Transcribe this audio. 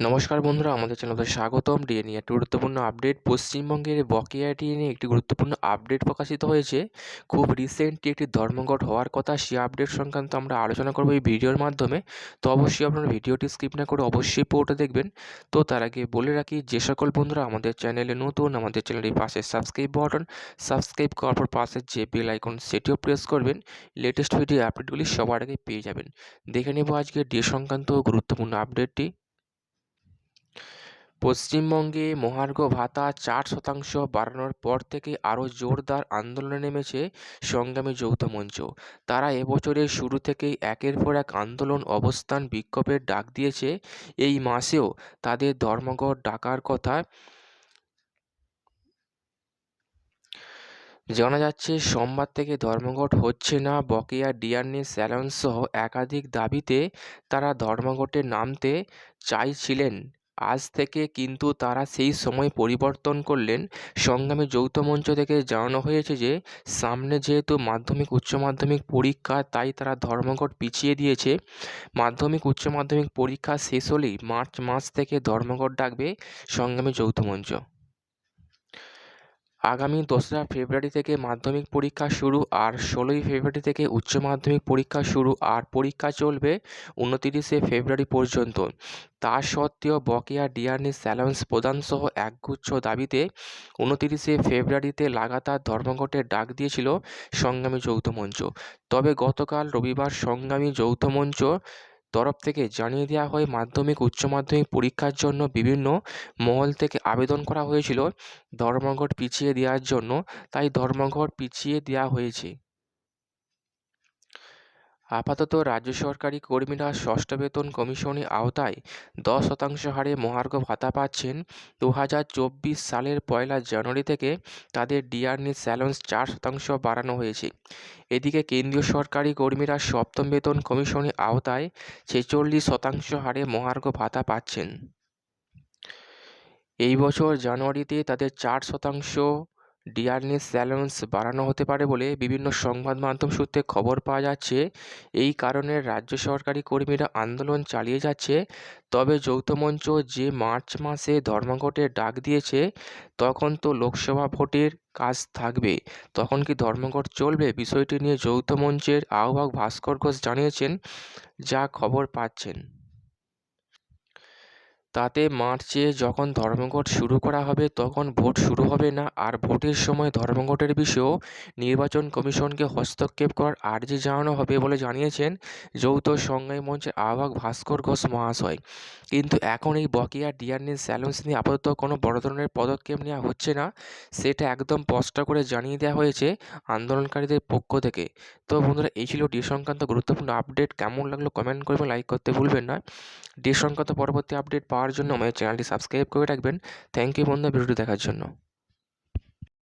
নমস্কার বন্ধুরা, আমাদের চ্যানেলে স্বাগতম। ডিএ নিয়ে একটি গুরুত্বপূর্ণ আপডেট। পশ্চিমবঙ্গের বকেয়া ডিএ নিয়ে একটি গুরুত্বপূর্ণ আপডেট প্রকাশিত হয়েছে। খুব রিসেন্টলি একটি ধর্মঘট হওয়ার কথা, সেই আপডেট সংক্রান্ত আমরা আলোচনা করব এই ভিডিওর মাধ্যমে। তো অবশ্যই আপনারা ভিডিওটি স্কিপ না করে অবশ্যই পুরোটা দেখবেন। তো তার আগে বলে রাখি, যে সকল বন্ধুরা আমাদের চ্যানেলে নতুন, আমাদের চ্যানেলের পাশে সাবস্ক্রাইব বাটন সাবস্ক্রাইব করার পর পাশে যে বেল আইকন সেটিও প্রেস করবেন। লেটেস্ট ভিডিও আপডেটগুলি সবার আগে পেয়ে যাবেন। দেখে নেব আজকে ডিএ সংক্রান্ত গুরুত্বপূর্ণ আপডেটটি পশ্চিমবঙ্গে মহার্ঘ ভাতা চার শতাংশ বাড়ানোর পর থেকে আরও জোরদার আন্দোলনে নেমেছে সংগ্রামী যৌথ মঞ্চ। তারা এবছরের শুরু থেকেই একের পর এক আন্দোলন অবস্থান বিক্ষোভের ডাক দিয়েছে। এই মাসেও তাদের ধর্মঘট ডাকার কথা জানা যাচ্ছে, সোমবার থেকে ধর্মঘট হচ্ছে না। বকেয়া ডিয়ারনি স্যালাউন্স সহ একাধিক দাবিতে তারা ধর্মঘটে নামতে চাইছিলেন। আজ থেকে কিন্তু তারা সেই সময় পরিবর্তন করলেন। সংগ্রামী যৌথ মঞ্চ থেকে জানানো হয়েছে যে, সামনে যেহেতু মাধ্যমিক, উচ্চ মাধ্যমিক পরীক্ষা, তাই তারা ধর্মঘট পিছিয়ে দিয়েছে। মাধ্যমিক, উচ্চ মাধ্যমিক পরীক্ষা শেষ হলেই মার্চ মাস থেকে ধর্মঘট ডাকবে সংগ্রামী যৌথ মঞ্চ। আগামী দোসরা ফেব্রুয়ারি থেকে মাধ্যমিক পরীক্ষা শুরু আর ষোলোই ফেব্রুয়ারি থেকে উচ্চ মাধ্যমিক পরীক্ষা শুরু আর পরীক্ষা চলবে উনতিরিশে ফেব্রুয়ারি পর্যন্ত। তা সত্ত্বেও বকেয়া ডিআরনি স্যালান্স প্রদানসহ একগুচ্ছ দাবিতে উনতিরিশে ফেব্রুয়ারিতে লাগাতার ধর্মঘটের ডাক দিয়েছিল সংগ্রামী যৌথ মঞ্চ। তবে গতকাল রবিবার সংগ্রামী যৌথ মঞ্চ তরফ থেকে জানিয়ে দেওয়া হয়, মাধ্যমিক, উচ্চ মাধ্যমিক পরীক্ষার জন্য বিভিন্ন মহল থেকে আবেদন করা হয়েছিল। ধর্মঘট পিছিয়ে দেওয়ার জন্য, তাই ধর্মঘট পিছিয়ে দেওয়া হয়েছে। আপাতত রাজ্য সরকারি কর্মীরা ষষ্ঠ বেতন কমিশনের আওতায় দশ শতাংশ হারে মহার্ঘ ভাতা পাচ্ছেন। দু হাজার চব্বিশ সালের পয়লা জানুয়ারি থেকে তাদের ডিআরনি স্যালেন্স চার শতাংশ বাড়ানো হয়েছে। এদিকে কেন্দ্রীয় সরকারি কর্মীরা সপ্তম বেতন কমিশনের আওতায় ছেচল্লিশ শতাংশ হারে মহার্ঘ ভাতা পাচ্ছেন। এই বছর জানুয়ারিতে তাদের চার শতাংশ ডিয়ারনেস স্যালেন্স বাড়ানো হতে পারে বলে বিভিন্ন সংবাদ মাধ্যম সূত্রে খবর পাওয়া যাচ্ছে। এই কারণে রাজ্য সরকারি কর্মীরা আন্দোলন চালিয়ে যাচ্ছে। তবে যৌথ মঞ্চ যে মার্চ মাসে ধর্মঘটের ডাক দিয়েছে, তখন তো লোকসভা ভোটের কাজ থাকবে। তখন কি ধর্মঘট চলবে? বিষয়টি নিয়ে যৌথ মঞ্চের আহ্বায়ক ভাস্কর ঘোষ জানিয়েছেন, যা খবর পাচ্ছেন। তাতে মার্চে যখন ধর্মঘট শুরু করা হবে, তখন ভোট শুরু হবে না। আর ভোটের সময় ধর্মঘটের বিষয়েও নির্বাচন কমিশনকে হস্তক্ষেপ করার আর্জি জানানো হবে বলে জানিয়েছেন যৌথ সংগ্রামী মঞ্চের আহ্বায়ক ভাস্কর ঘোষ মহাশয়। কিন্তু এখন এই বকেয়া ডিআরনি স্যালেন্স নিয়ে আপাতত কোনো বড় ধরনের পদক্ষেপ নেওয়া হচ্ছে না, সেটা একদম স্পষ্ট করে জানিয়ে দেওয়া হয়েছে আন্দোলনকারীদের পক্ষ থেকে। তো বন্ধুরা, এই ছিল ডি সংক্রান্ত গুরুত্বপূর্ণ আপডেট। কেমন লাগল কমেন্ট করবেন, লাইক করতে ভুলবেন না। ডি সংক্রান্ত পরবর্তী আপডেট পাওয়ার জন্য আমাদের চ্যানেলটি সাবস্ক্রাইব করে রাখবেন। থ্যাংক ইউ বন্ধু ভিডিওটি দেখার জন্য।